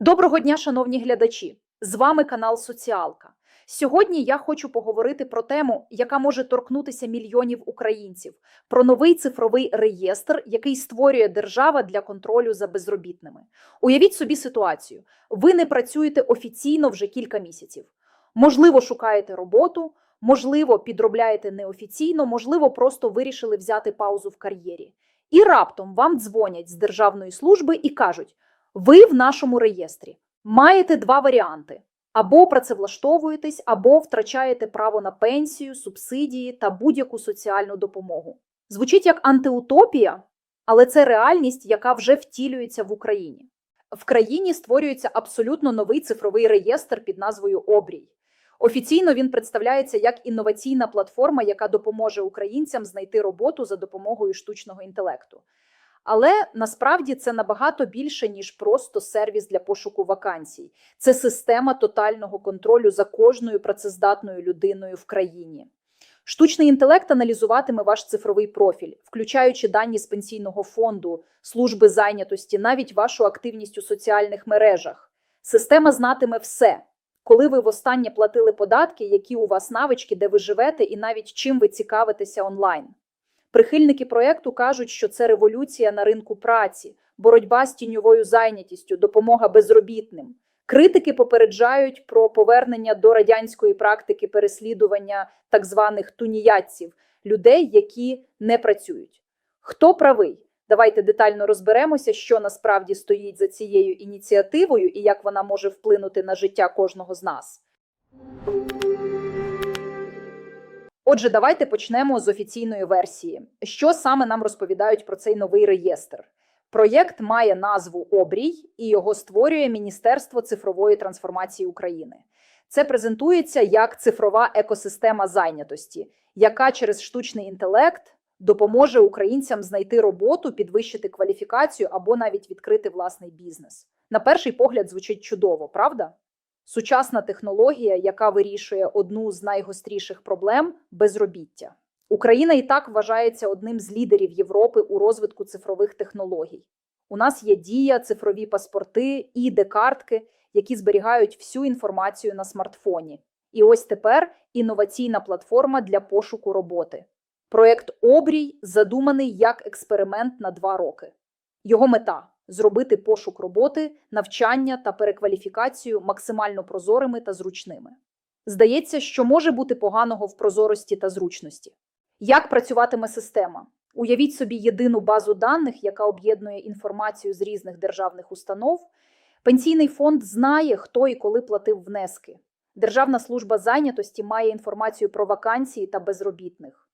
Доброго дня, шановні глядачі! З вами канал Соціалка. Сьогодні я хочу поговорити про тему, яка може торкнутися мільйонів українців, про новий цифровий реєстр, який створює держава для контролю за безробітними. Уявіть собі ситуацію: ви не працюєте офіційно вже кілька місяців. Можливо, шукаєте роботу, можливо, підробляєте неофіційно, можливо, просто вирішили взяти паузу в кар'єрі. І раптом вам дзвонять з державної служби і кажуть: ви в нашому реєстрі маєте два варіанти: або працевлаштовуєтесь, або втрачаєте право на пенсію, субсидії та будь-яку соціальну допомогу. Звучить як антиутопія, але це реальність, яка вже втілюється в Україні. В країні створюється абсолютно новий цифровий реєстр під назвою Обрій. Офіційно він представляється як інноваційна платформа, яка допоможе українцям знайти роботу за допомогою штучного інтелекту. Але насправді це набагато більше, ніж просто сервіс для пошуку вакансій. Це система тотального контролю за кожною працездатною людиною в країні. Штучний інтелект аналізуватиме ваш цифровий профіль, включаючи дані з пенсійного фонду, служби зайнятості, навіть вашу активність у соціальних мережах. Система знатиме все, коли ви востаннє платили податки, які у вас навички, де ви живете, і навіть чим ви цікавитеся онлайн. Прихильники проєкту кажуть, що це революція на ринку праці, боротьба з тіньовою зайнятістю, допомога безробітним. Критики попереджають про повернення до радянської практики переслідування так званих туніятців людей, які не працюють. Хто правий? Давайте детально розберемося, що насправді стоїть за цією ініціативою і як вона може вплинути на життя кожного з нас. Отже, давайте почнемо з офіційної версії. Що саме нам розповідають про цей новий реєстр? Проєкт має назву Обрій і його створює Міністерство цифрової трансформації України. Це презентується як цифрова екосистема зайнятості, яка через штучний інтелект допоможе українцям знайти роботу, підвищити кваліфікацію або навіть відкрити власний бізнес. На перший погляд звучить чудово, правда? Сучасна технологія, яка вирішує одну з найгостріших проблем безробіття. Україна і так вважається одним з лідерів Європи у розвитку цифрових технологій. У нас є дія, цифрові паспорти, ід-картки, які зберігають всю інформацію на смартфоні. І ось тепер інноваційна платформа для пошуку роботи. Проєкт Обрій задуманий як експеримент на два роки. Його мета зробити пошук роботи, навчання та перекваліфікацію максимально прозорими та зручними. Здається, що може бути поганого в прозорості та зручності. Як працюватиме система? Уявіть собі єдину базу даних, яка об'єднує інформацію з різних державних установ. Пенсійний фонд знає, хто і коли платив внески. Державна служба зайнятості має інформацію про вакансії та безробітних.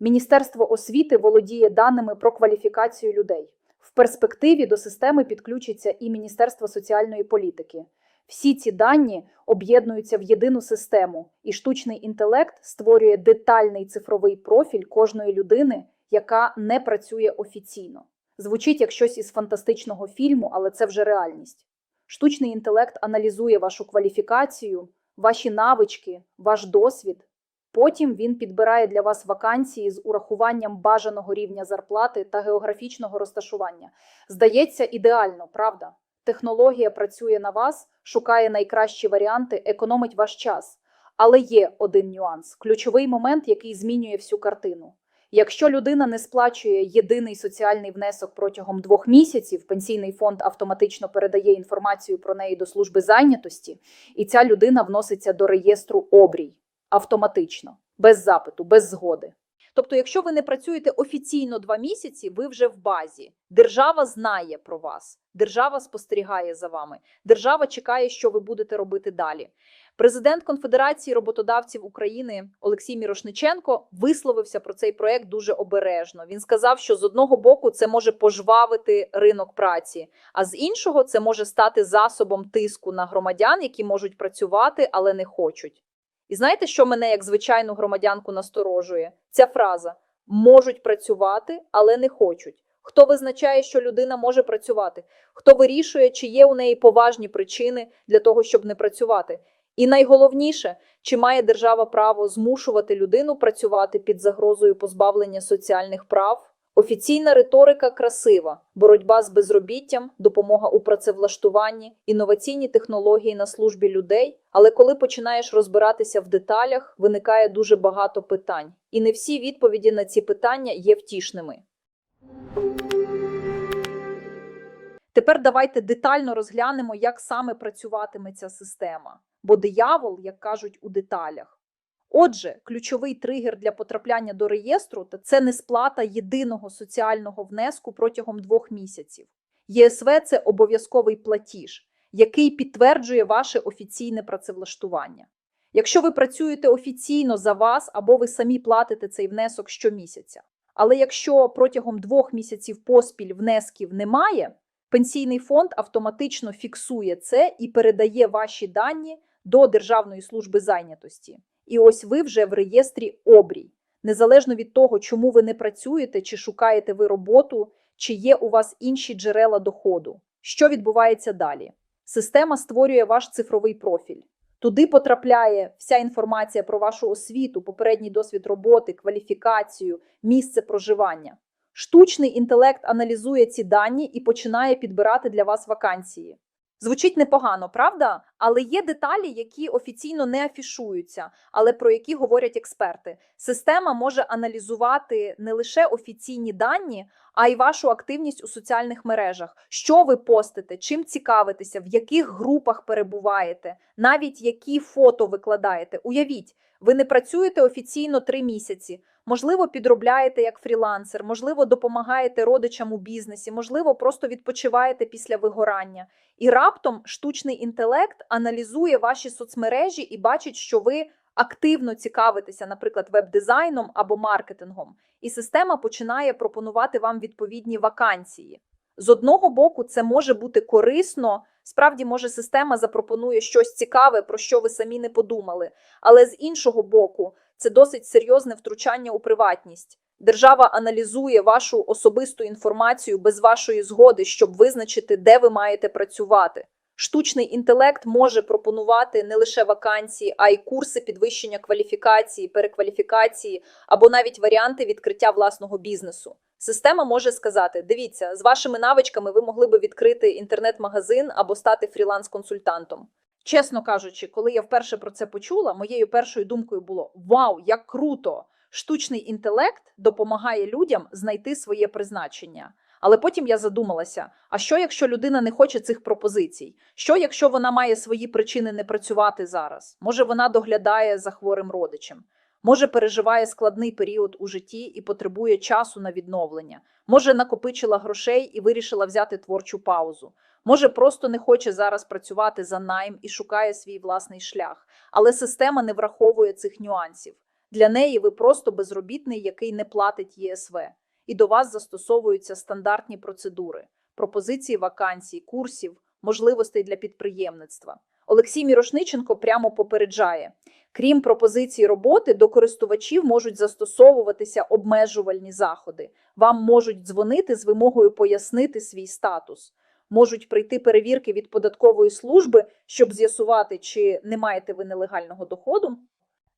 Міністерство освіти володіє даними про кваліфікацію людей. Перспективі до системи підключиться і Міністерство соціальної політики. Всі ці дані об'єднуються в єдину систему, і штучний інтелект створює детальний цифровий профіль кожної людини, яка не працює офіційно. Звучить як щось із фантастичного фільму, але це вже реальність. Штучний інтелект аналізує вашу кваліфікацію, ваші навички, ваш досвід. Потім він підбирає для вас вакансії з урахуванням бажаного рівня зарплати та географічного розташування. Здається, ідеально, правда? Технологія працює на вас, шукає найкращі варіанти, економить ваш час. Але є один нюанс ключовий момент, який змінює всю картину. Якщо людина не сплачує єдиний соціальний внесок протягом двох місяців, пенсійний фонд автоматично передає інформацію про неї до служби зайнятості, і ця людина вноситься до реєстру обрій автоматично, без запиту, без згоди. Тобто, якщо ви не працюєте офіційно два місяці, ви вже в базі. Держава знає про вас, держава спостерігає за вами, держава чекає, що ви будете робити далі. Президент Конфедерації роботодавців України Олексій Мірошниченко висловився про цей проект дуже обережно. Він сказав, що з одного боку це може пожвавити ринок праці, а з іншого це може стати засобом тиску на громадян, які можуть працювати, але не хочуть. І знаєте, що мене як звичайну громадянку насторожує? Ця фраза можуть працювати, але не хочуть. Хто визначає, що людина може працювати? Хто вирішує, чи є у неї поважні причини для того, щоб не працювати? І найголовніше, чи має держава право змушувати людину працювати під загрозою позбавлення соціальних прав? Офіційна риторика красива, боротьба з безробіттям, допомога у працевлаштуванні, інноваційні технології на службі людей. Але коли починаєш розбиратися в деталях, виникає дуже багато питань, і не всі відповіді на ці питання є втішними. Тепер давайте детально розглянемо, як саме працюватиме ця система, бо диявол, як кажуть, у деталях. Отже, ключовий тригер для потрапляння до реєстру це несплата єдиного соціального внеску протягом двох місяців. ЄСВ це обов'язковий платіж, який підтверджує ваше офіційне працевлаштування. Якщо ви працюєте офіційно за вас або ви самі платите цей внесок щомісяця. Але якщо протягом двох місяців поспіль внесків немає, пенсійний фонд автоматично фіксує це і передає ваші дані до Державної служби зайнятості. І ось ви вже в реєстрі обрій. Незалежно від того, чому ви не працюєте, чи шукаєте ви роботу, чи є у вас інші джерела доходу. Що відбувається далі? Система створює ваш цифровий профіль. Туди потрапляє вся інформація про вашу освіту, попередній досвід роботи, кваліфікацію, місце проживання. Штучний інтелект аналізує ці дані і починає підбирати для вас вакансії. Звучить непогано, правда? Але є деталі, які офіційно не афішуються, але про які говорять експерти. Система може аналізувати не лише офіційні дані, а й вашу активність у соціальних мережах. Що ви постите, чим цікавитеся, в яких групах перебуваєте, навіть які фото викладаєте. Уявіть, ви не працюєте офіційно три місяці. Можливо, підробляєте як фрілансер, можливо, допомагаєте родичам у бізнесі, можливо, просто відпочиваєте після вигорання. І раптом штучний інтелект аналізує ваші соцмережі і бачить, що ви активно цікавитеся, наприклад, веб-дизайном або маркетингом, і система починає пропонувати вам відповідні вакансії. З одного боку, це може бути корисно. Справді, може, система запропонує щось цікаве, про що ви самі не подумали. Але з іншого боку, це досить серйозне втручання у приватність. Держава аналізує вашу особисту інформацію без вашої згоди, щоб визначити, де ви маєте працювати. Штучний інтелект може пропонувати не лише вакансії, а й курси підвищення кваліфікації, перекваліфікації або навіть варіанти відкриття власного бізнесу. Система може сказати: дивіться, з вашими навичками ви могли би відкрити інтернет-магазин або стати фріланс-консультантом. Чесно кажучи, коли я вперше про це почула, моєю першою думкою було: Вау, як круто! Штучний інтелект допомагає людям знайти своє призначення. Але потім я задумалася: а що, якщо людина не хоче цих пропозицій? Що, якщо вона має свої причини не працювати зараз? Може, вона доглядає за хворим родичем? Може, переживає складний період у житті і потребує часу на відновлення? Може, накопичила грошей і вирішила взяти творчу паузу? Може, просто не хоче зараз працювати за найм і шукає свій власний шлях, але система не враховує цих нюансів. Для неї ви просто безробітний, який не платить ЄСВ, і до вас застосовуються стандартні процедури, пропозиції вакансій, курсів, можливостей для підприємництва. Олексій Мірошниченко прямо попереджає: крім пропозицій роботи, до користувачів можуть застосовуватися обмежувальні заходи. Вам можуть дзвонити з вимогою пояснити свій статус. Можуть прийти перевірки від податкової служби, щоб з'ясувати, чи не маєте ви нелегального доходу.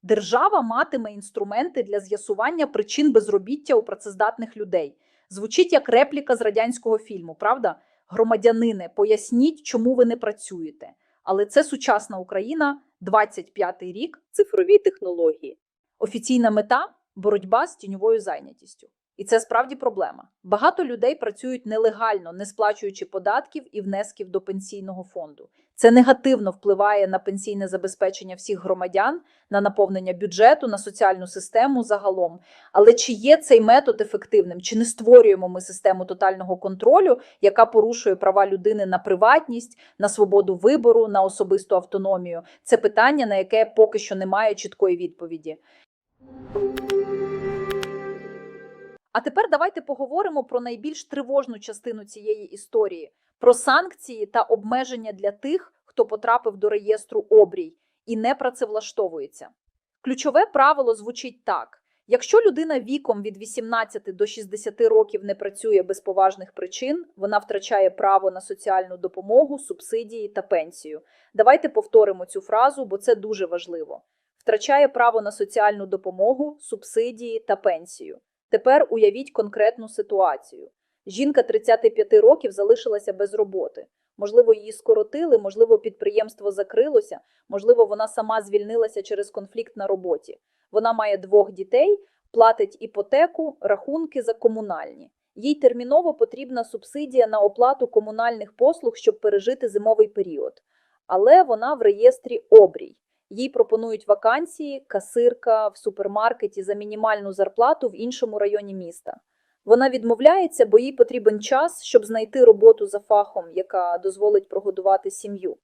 Держава матиме інструменти для з'ясування причин безробіття у працездатних людей. Звучить як репліка з радянського фільму, правда? Громадянине, поясніть, чому ви не працюєте. Але це сучасна Україна, 25-й рік, цифрові технології. Офіційна мета боротьба з тіньовою зайнятістю. І це справді проблема. Багато людей працюють нелегально, не сплачуючи податків і внесків до пенсійного фонду. Це негативно впливає на пенсійне забезпечення всіх громадян, на наповнення бюджету, на соціальну систему загалом. Але чи є цей метод ефективним? Чи не створюємо ми систему тотального контролю, яка порушує права людини на приватність, на свободу вибору, на особисту автономію? Це питання, на яке поки що немає чіткої відповіді. А тепер давайте поговоримо про найбільш тривожну частину цієї історії: про санкції та обмеження для тих, хто потрапив до реєстру обрій і не працевлаштовується. Ключове правило звучить так: якщо людина віком від 18 до 60 років не працює без поважних причин, вона втрачає право на соціальну допомогу, субсидії та пенсію. Давайте повторимо цю фразу, бо це дуже важливо. Втрачає право на соціальну допомогу, субсидії та пенсію. Тепер уявіть конкретну ситуацію. Жінка 35 років залишилася без роботи. Можливо, її скоротили, можливо, підприємство закрилося, можливо, вона сама звільнилася через конфлікт на роботі. Вона має двох дітей, платить іпотеку, рахунки за комунальні. Їй терміново потрібна субсидія на оплату комунальних послуг, щоб пережити зимовий період. Але вона в реєстрі обрій. Їй пропонують вакансії, касирка в супермаркеті за мінімальну зарплату в іншому районі міста. Вона відмовляється, бо їй потрібен час, щоб знайти роботу за фахом, яка дозволить прогодувати сім'ю.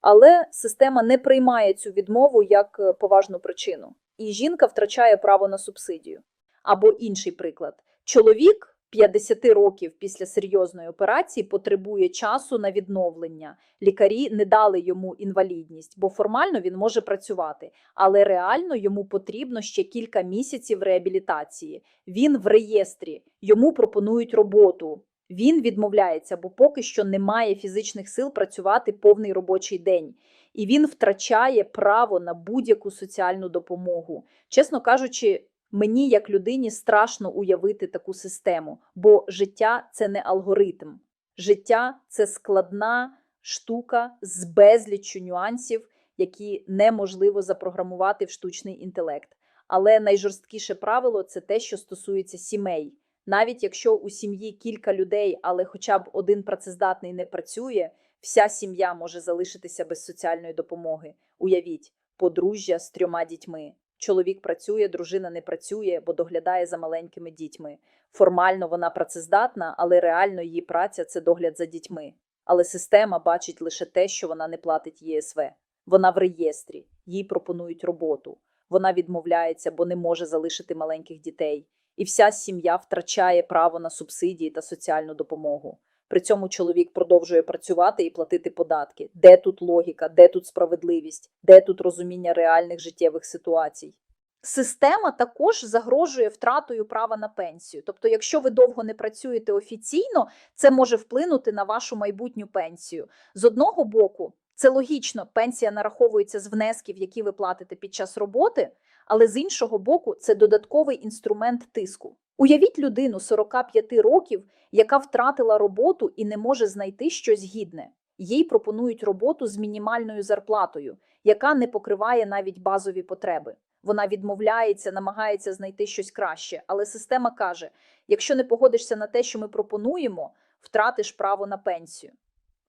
Але система не приймає цю відмову як е, поважну причину, і жінка втрачає право на субсидію. Або інший приклад: чоловік 50 років після серйозної операції потребує часу на відновлення. Лікарі не дали йому інвалідність, бо формально він може працювати, але реально йому потрібно ще кілька місяців реабілітації. Він в реєстрі, йому пропонують роботу. Він відмовляється, бо поки що немає фізичних сил працювати повний робочий день, і він втрачає право на будь-яку соціальну допомогу. Чесно кажучи, мені як людині страшно уявити таку систему, бо життя це не алгоритм. Життя це складна штука з безліччю нюансів, які неможливо запрограмувати в штучний інтелект. Але найжорсткіше правило це те, що стосується сімей. Навіть якщо у сім'ї кілька людей, але хоча б один працездатний не працює, вся сім'я може залишитися без соціальної допомоги. Уявіть, подружжя з трьома дітьми. Чоловік працює, дружина не працює, бо доглядає за маленькими дітьми. Формально вона працездатна, але реально її праця це догляд за дітьми. Але система бачить лише те, що вона не платить ЄСВ. Вона в реєстрі, їй пропонують роботу. Вона відмовляється, бо не може залишити маленьких дітей і вся сім'я втрачає право на субсидії та соціальну допомогу. При цьому чоловік продовжує працювати і платити податки. Де тут логіка, де тут справедливість, де тут розуміння реальних життєвих ситуацій? Система також загрожує втратою права на пенсію. Тобто, якщо ви довго не працюєте офіційно, це може вплинути на вашу майбутню пенсію. З одного боку, це логічно, пенсія нараховується з внесків, які ви платите під час роботи, але з іншого боку, це додатковий інструмент тиску. Уявіть людину 45 років, яка втратила роботу і не може знайти щось гідне. Їй пропонують роботу з мінімальною зарплатою, яка не покриває навіть базові потреби. Вона відмовляється, намагається знайти щось краще, але система каже: якщо не погодишся на те, що ми пропонуємо, втратиш право на пенсію.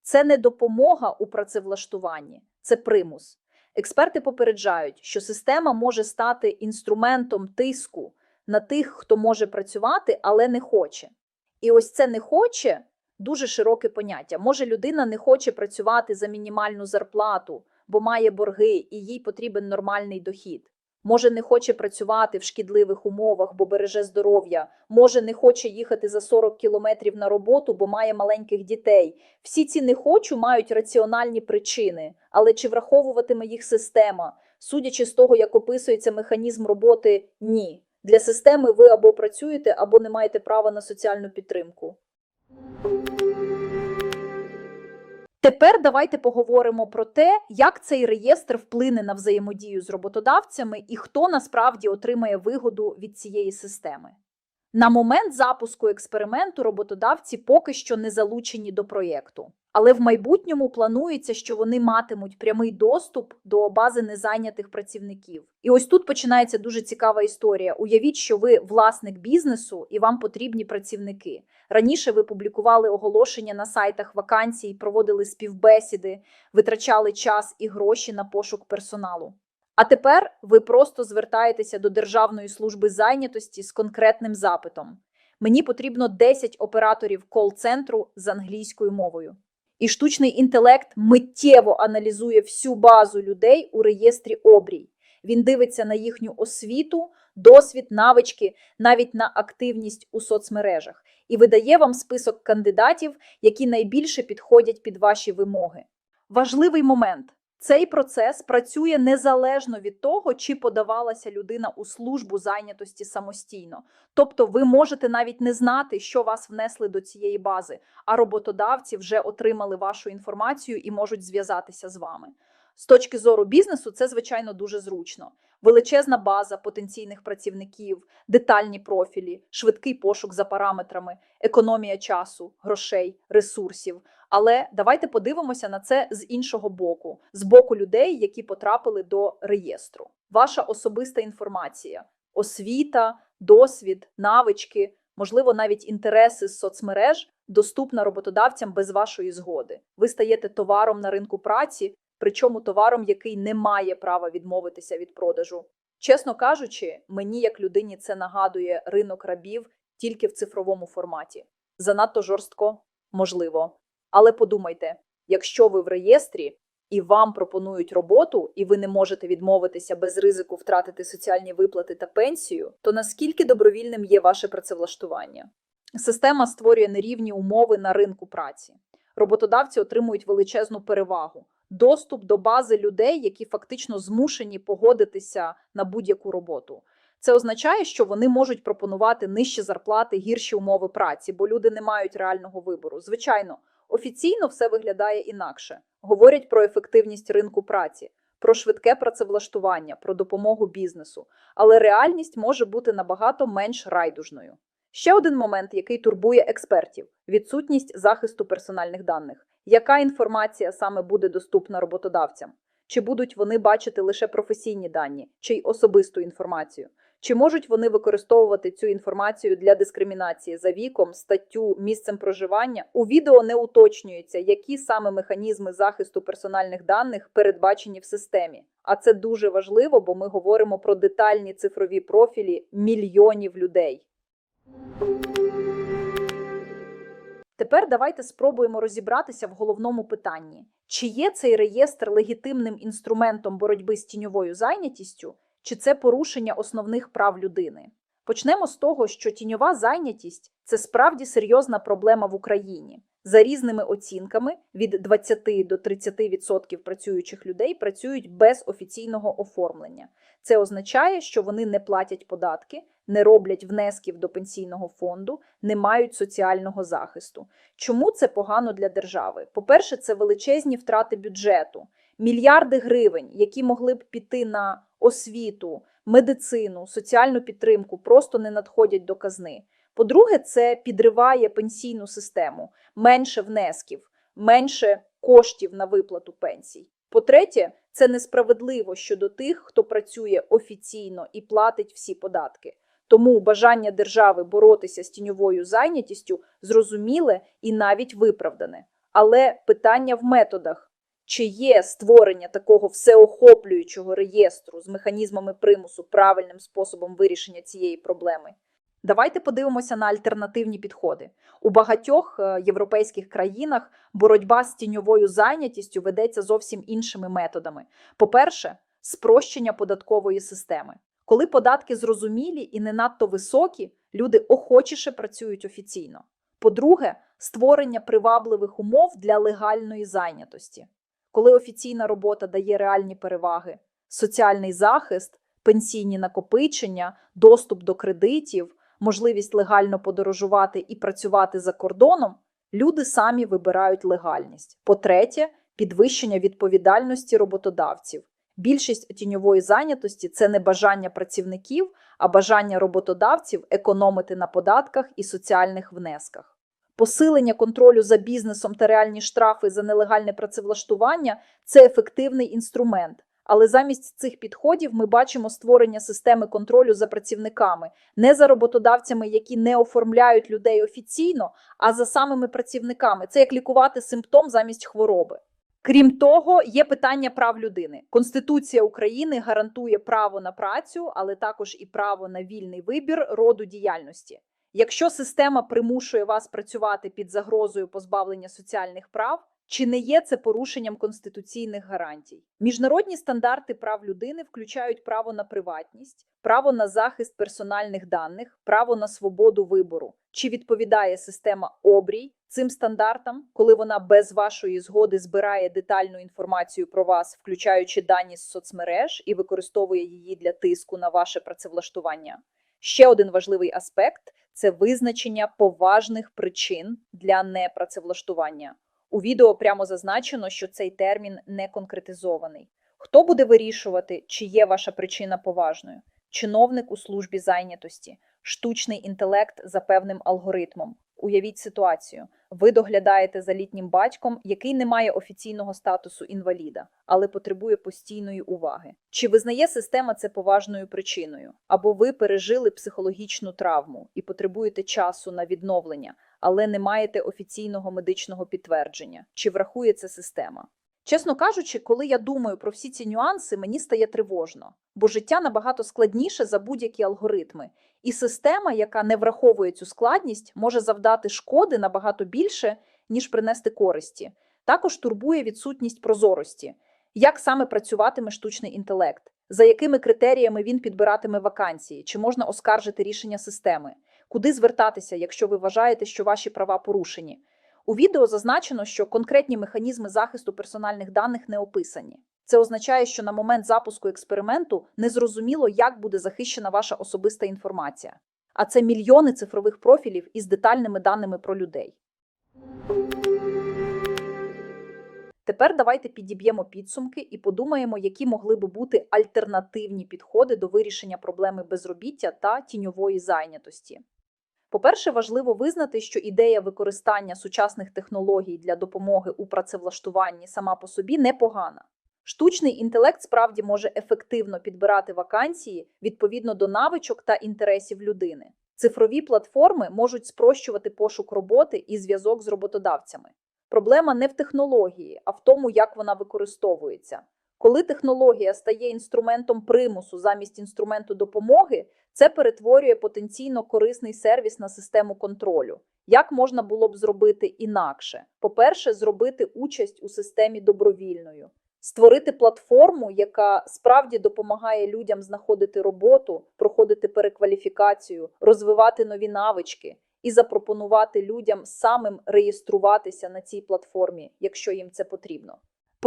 Це не допомога у працевлаштуванні, це примус. Експерти попереджають, що система може стати інструментом тиску на тих, хто може працювати, але не хоче. І ось це не хоче дуже широке поняття. Може, людина не хоче працювати за мінімальну зарплату, бо має борги і їй потрібен нормальний дохід. Може, не хоче працювати в шкідливих умовах, бо береже здоров'я. Може, не хоче їхати за 40 кілометрів на роботу, бо має маленьких дітей. Всі ці не хочу мають раціональні причини, але чи враховуватиме їх система? Судячи з того, як описується механізм роботи, ні. Для системи ви або працюєте, або не маєте права на соціальну підтримку. Тепер давайте поговоримо про те, як цей реєстр вплине на взаємодію з роботодавцями і хто насправді отримає вигоду від цієї системи. На момент запуску експерименту роботодавці поки що не залучені до проєкту, але в майбутньому планується, що вони матимуть прямий доступ до бази незайнятих працівників. І ось тут починається дуже цікава історія. Уявіть, що ви власник бізнесу і вам потрібні працівники. Раніше ви публікували оголошення на сайтах вакансій, проводили співбесіди, витрачали час і гроші на пошук персоналу. А тепер ви просто звертаєтеся до Державної служби зайнятості з конкретним запитом. Мені потрібно 10 операторів кол-центру з англійською мовою. І штучний інтелект миттєво аналізує всю базу людей у реєстрі обрій. Він дивиться на їхню освіту, досвід, навички, навіть на активність у соцмережах, і видає вам список кандидатів, які найбільше підходять під ваші вимоги. Важливий момент. Цей процес працює незалежно від того, чи подавалася людина у службу зайнятості самостійно. Тобто, ви можете навіть не знати, що вас внесли до цієї бази, а роботодавці вже отримали вашу інформацію і можуть зв'язатися з вами. З точки зору бізнесу, це звичайно дуже зручно. Величезна база потенційних працівників, детальні профілі, швидкий пошук за параметрами, економія часу, грошей, ресурсів. Але давайте подивимося на це з іншого боку, з боку людей, які потрапили до реєстру. Ваша особиста інформація, освіта, досвід, навички, можливо, навіть інтереси з соцмереж доступна роботодавцям без вашої згоди. Ви стаєте товаром на ринку праці, причому товаром, який не має права відмовитися від продажу. Чесно кажучи, мені як людині це нагадує ринок рабів тільки в цифровому форматі. Занадто жорстко, можливо. Але подумайте, якщо ви в реєстрі і вам пропонують роботу, і ви не можете відмовитися без ризику втратити соціальні виплати та пенсію, то наскільки добровільним є ваше працевлаштування? Система створює нерівні умови на ринку праці. Роботодавці отримують величезну перевагу, доступ до бази людей, які фактично змушені погодитися на будь-яку роботу. Це означає, що вони можуть пропонувати нижчі зарплати, гірші умови праці, бо люди не мають реального вибору. Звичайно, офіційно все виглядає інакше. Говорять про ефективність ринку праці, про швидке працевлаштування, про допомогу бізнесу. Але реальність може бути набагато менш райдужною. Ще один момент, який турбує експертів: відсутність захисту персональних даних. Яка інформація саме буде доступна роботодавцям? Чи будуть вони бачити лише професійні дані, чи й особисту інформацію? Чи можуть вони використовувати цю інформацію для дискримінації за віком, статтю, місцем проживання? У відео не уточнюється, які саме механізми захисту персональних даних передбачені в системі. А це дуже важливо, бо ми говоримо про детальні цифрові профілі мільйонів людей. Тепер давайте спробуємо розібратися в головному питанні: чи є цей реєстр легітимним інструментом боротьби з тіньовою зайнятістю, чи це порушення основних прав людини? Почнемо з того, що тіньова зайнятість це справді серйозна проблема в Україні. За різними оцінками, від 20 до 30% працюючих людей працюють без офіційного оформлення. Це означає, що вони не платять податки, не роблять внесків до пенсійного фонду, не мають соціального захисту. Чому це погано для держави? По-перше, це величезні втрати бюджету, мільярди гривень, які могли б піти на освіту, медицину, соціальну підтримку, просто не надходять до казни. По-друге, це підриває пенсійну систему, менше внесків, менше коштів на виплату пенсій. По-третє, це несправедливо щодо тих, хто працює офіційно і платить всі податки. Тому бажання держави боротися з тіньовою зайнятістю зрозуміле і навіть виправдане. Але питання в методах: чи є створення такого всеохоплюючого реєстру з механізмами примусу правильним способом вирішення цієї проблеми? Давайте подивимося на альтернативні підходи. У багатьох е, європейських країнах боротьба з тіньовою зайнятістю ведеться зовсім іншими методами. По-перше, спрощення податкової системи. Коли податки зрозумілі і не надто високі, люди охочіше працюють офіційно. По-друге, створення привабливих умов для легальної зайнятості. Коли офіційна робота дає реальні переваги, соціальний захист, пенсійні накопичення, доступ до кредитів, можливість легально подорожувати і працювати за кордоном, люди самі вибирають легальність. По-третє, підвищення відповідальності роботодавців. Більшість тіньової зайнятості це не бажання працівників, а бажання роботодавців економити на податках і соціальних внесках. Посилення контролю за бізнесом та реальні штрафи за нелегальне працевлаштування це ефективний інструмент. Але замість цих підходів ми бачимо створення системи контролю за працівниками, не за роботодавцями, які не оформляють людей офіційно, а за самими працівниками. Це як лікувати симптом замість хвороби. Крім того, є питання прав людини. Конституція України гарантує право на працю, але також і право на вільний вибір роду діяльності. Якщо система примушує вас працювати під загрозою позбавлення соціальних прав, чи не є це порушенням конституційних гарантій? Міжнародні стандарти прав людини включають право на приватність, право на захист персональних даних, право на свободу вибору. Чи відповідає система обрій цим стандартам, коли вона без вашої згоди збирає детальну інформацію про вас, включаючи дані з соцмереж, і використовує її для тиску на ваше працевлаштування? Ще один важливий аспект це визначення поважних причин для непрацевлаштування. У відео прямо зазначено, що цей термін не конкретизований. Хто буде вирішувати, чи є ваша причина поважною? Чиновник у службі зайнятості, штучний інтелект за певним алгоритмом. Уявіть ситуацію: ви доглядаєте за літнім батьком, який не має офіційного статусу інваліда, але потребує постійної уваги. Чи визнає система це поважною причиною? Або ви пережили психологічну травму і потребуєте часу на відновлення, але не маєте офіційного медичного підтвердження? Чи врахує це система? Чесно кажучи, коли я думаю про всі ці нюанси, мені стає тривожно, бо життя набагато складніше за будь-які алгоритми, і система, яка не враховує цю складність, може завдати шкоди набагато більше, ніж принести користі. Також турбує відсутність прозорості, як саме працюватиме штучний інтелект, за якими критеріями він підбиратиме вакансії, чи можна оскаржити рішення системи, куди звертатися, якщо ви вважаєте, що ваші права порушені. У відео зазначено, що конкретні механізми захисту персональних даних не описані. Це означає, що на момент запуску експерименту незрозуміло, як буде захищена ваша особиста інформація. А це мільйони цифрових профілів із детальними даними про людей. Тепер давайте підіб'ємо підсумки і подумаємо, які могли би бути альтернативні підходи до вирішення проблеми безробіття та тіньової зайнятості. По-перше, важливо визнати, що ідея використання сучасних технологій для допомоги у працевлаштуванні сама по собі непогана. Штучний інтелект справді може ефективно підбирати вакансії відповідно до навичок та інтересів людини. Цифрові платформи можуть спрощувати пошук роботи і зв'язок з роботодавцями. Проблема не в технології, а в тому, як вона використовується. Коли технологія стає інструментом примусу замість інструменту допомоги, це перетворює потенційно корисний сервіс на систему контролю. Як можна було б зробити інакше? По-перше, зробити участь у системі добровільною, створити платформу, яка справді допомагає людям знаходити роботу, проходити перекваліфікацію, розвивати нові навички і запропонувати людям самим реєструватися на цій платформі, якщо їм це потрібно.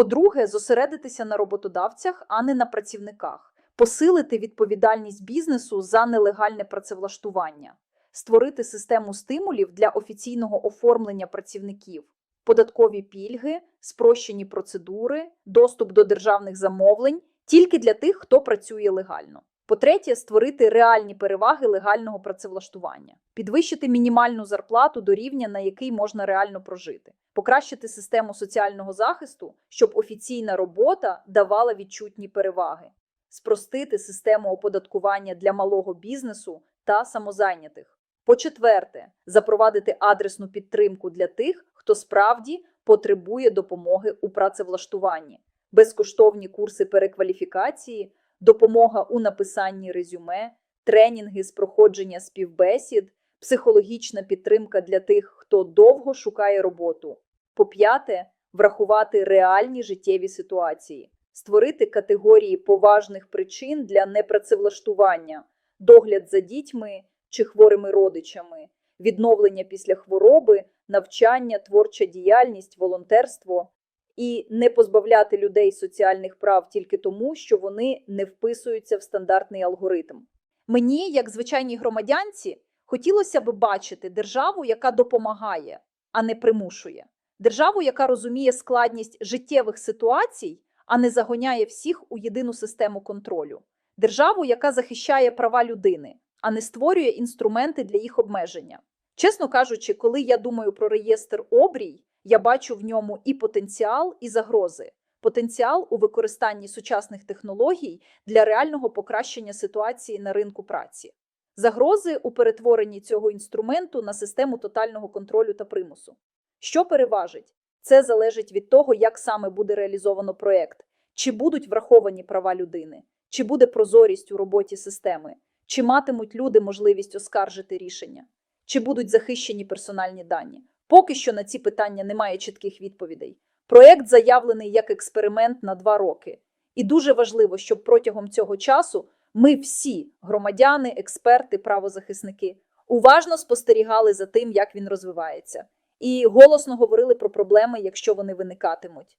По-друге, зосередитися на роботодавцях, а не на працівниках, посилити відповідальність бізнесу за нелегальне працевлаштування, створити систему стимулів для офіційного оформлення працівників, податкові пільги, спрощені процедури, доступ до державних замовлень тільки для тих, хто працює легально. По-третє, створити реальні переваги легального працевлаштування, підвищити мінімальну зарплату до рівня, на який можна реально прожити, покращити систему соціального захисту, щоб офіційна робота давала відчутні переваги, спростити систему оподаткування для малого бізнесу та самозайнятих. По-четверте, запровадити адресну підтримку для тих, хто справді потребує допомоги у працевлаштуванні, безкоштовні курси перекваліфікації допомога у написанні резюме, тренінги з проходження співбесід, психологічна підтримка для тих, хто довго шукає роботу. По-п'яте, врахувати реальні життєві ситуації, створити категорії поважних причин для непрацевлаштування, догляд за дітьми чи хворими родичами, відновлення після хвороби, навчання, творча діяльність, волонтерство і не позбавляти людей соціальних прав тільки тому, що вони не вписуються в стандартний алгоритм. Мені, як звичайній громадянці, хотілося б бачити державу, яка допомагає, а не примушує, державу, яка розуміє складність життєвих ситуацій, а не загоняє всіх у єдину систему контролю, державу, яка захищає права людини, а не створює інструменти для їх обмеження. Чесно кажучи, коли я думаю про реєстр обрій, я бачу в ньому і потенціал, і загрози. Потенціал у використанні сучасних технологій для реального покращення ситуації на ринку праці, загрози у перетворенні цього інструменту на систему тотального контролю та примусу. Що переважить? Це залежить від того, як саме буде реалізовано проєкт, чи будуть враховані права людини, чи буде прозорість у роботі системи, чи матимуть люди можливість оскаржити рішення, чи будуть захищені персональні дані. Поки що на ці питання немає чітких відповідей. Проєкт заявлений як експеримент на два роки, і дуже важливо, щоб протягом цього часу ми всі громадяни, експерти, правозахисники уважно спостерігали за тим, як він розвивається, і голосно говорили про проблеми, якщо вони виникатимуть.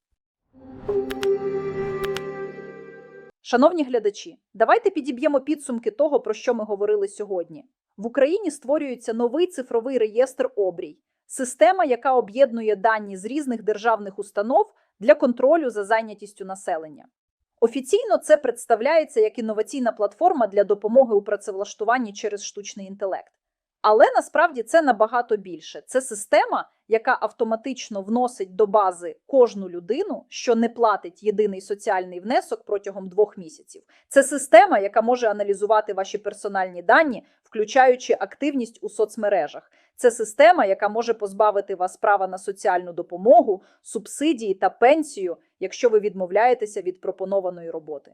Шановні глядачі, давайте підіб'ємо підсумки того, про що ми говорили сьогодні. В Україні створюється новий цифровий реєстр обрій система, яка об'єднує дані з різних державних установ для контролю за зайнятістю населення. Офіційно це представляється як інноваційна платформа для допомоги у працевлаштуванні через штучний інтелект. Але насправді це набагато більше. Це система, яка автоматично вносить до бази кожну людину, що не платить єдиний соціальний внесок протягом двох місяців. Це система, яка може аналізувати ваші персональні дані, включаючи активність у соцмережах. Це система, яка може позбавити вас права на соціальну допомогу, субсидії та пенсію, якщо ви відмовляєтеся від пропонованої роботи.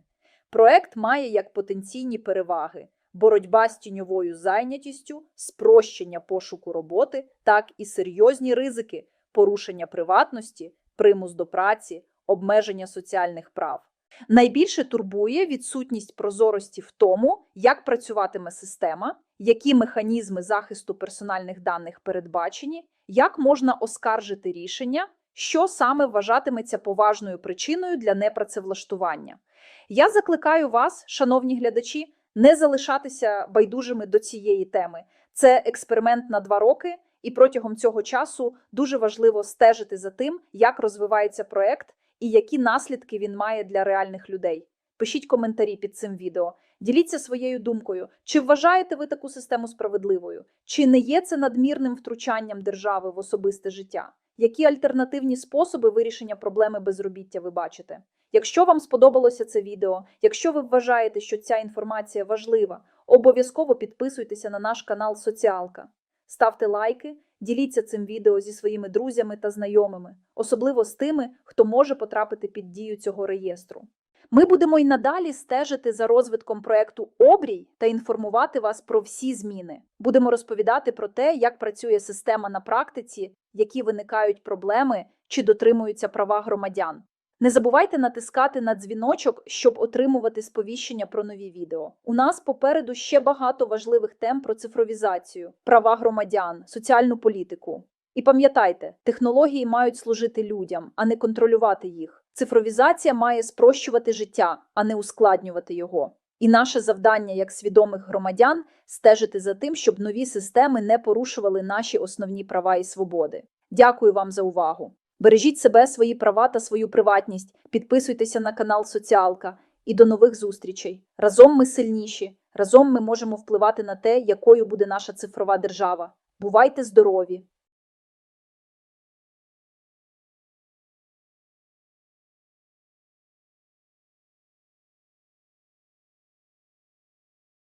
Проект має як потенційні переваги боротьба з тіньовою зайнятістю, спрощення пошуку роботи, так і серйозні ризики порушення приватності, примус до праці, обмеження соціальних прав. Найбільше турбує відсутність прозорості в тому, як працюватиме система, які механізми захисту персональних даних передбачені, як можна оскаржити рішення, що саме вважатиметься поважною причиною для непрацевлаштування. Я закликаю вас, шановні глядачі, не залишатися байдужими до цієї теми. Це експеримент на два роки, і протягом цього часу дуже важливо стежити за тим, як розвивається проект і які наслідки він має для реальних людей. Пишіть коментарі під цим відео, діліться своєю думкою, чи вважаєте ви таку систему справедливою, чи не є це надмірним втручанням держави в особисте життя? Які альтернативні способи вирішення проблеми безробіття ви бачите? Якщо вам сподобалося це відео, якщо ви вважаєте, що ця інформація важлива, обов'язково підписуйтеся на наш канал Соціалка. Ставте лайки, діліться цим відео зі своїми друзями та знайомими, особливо з тими, хто може потрапити під дію цього реєстру. Ми будемо й надалі стежити за розвитком проекту Обрій та інформувати вас про всі зміни. Будемо розповідати про те, як працює система на практиці, які виникають проблеми чи дотримуються права громадян. Не забувайте натискати на дзвіночок, щоб отримувати сповіщення про нові відео. У нас попереду ще багато важливих тем про цифровізацію, права громадян, соціальну політику. І пам'ятайте, технології мають служити людям, а не контролювати їх. Цифровізація має спрощувати життя, а не ускладнювати його. І наше завдання як свідомих громадян стежити за тим, щоб нові системи не порушували наші основні права і свободи. Дякую вам за увагу. Бережіть себе, свої права та свою приватність. Підписуйтеся на канал Соціалка і до нових зустрічей. Разом ми сильніші. Разом ми можемо впливати на те, якою буде наша цифрова держава. Бувайте здорові!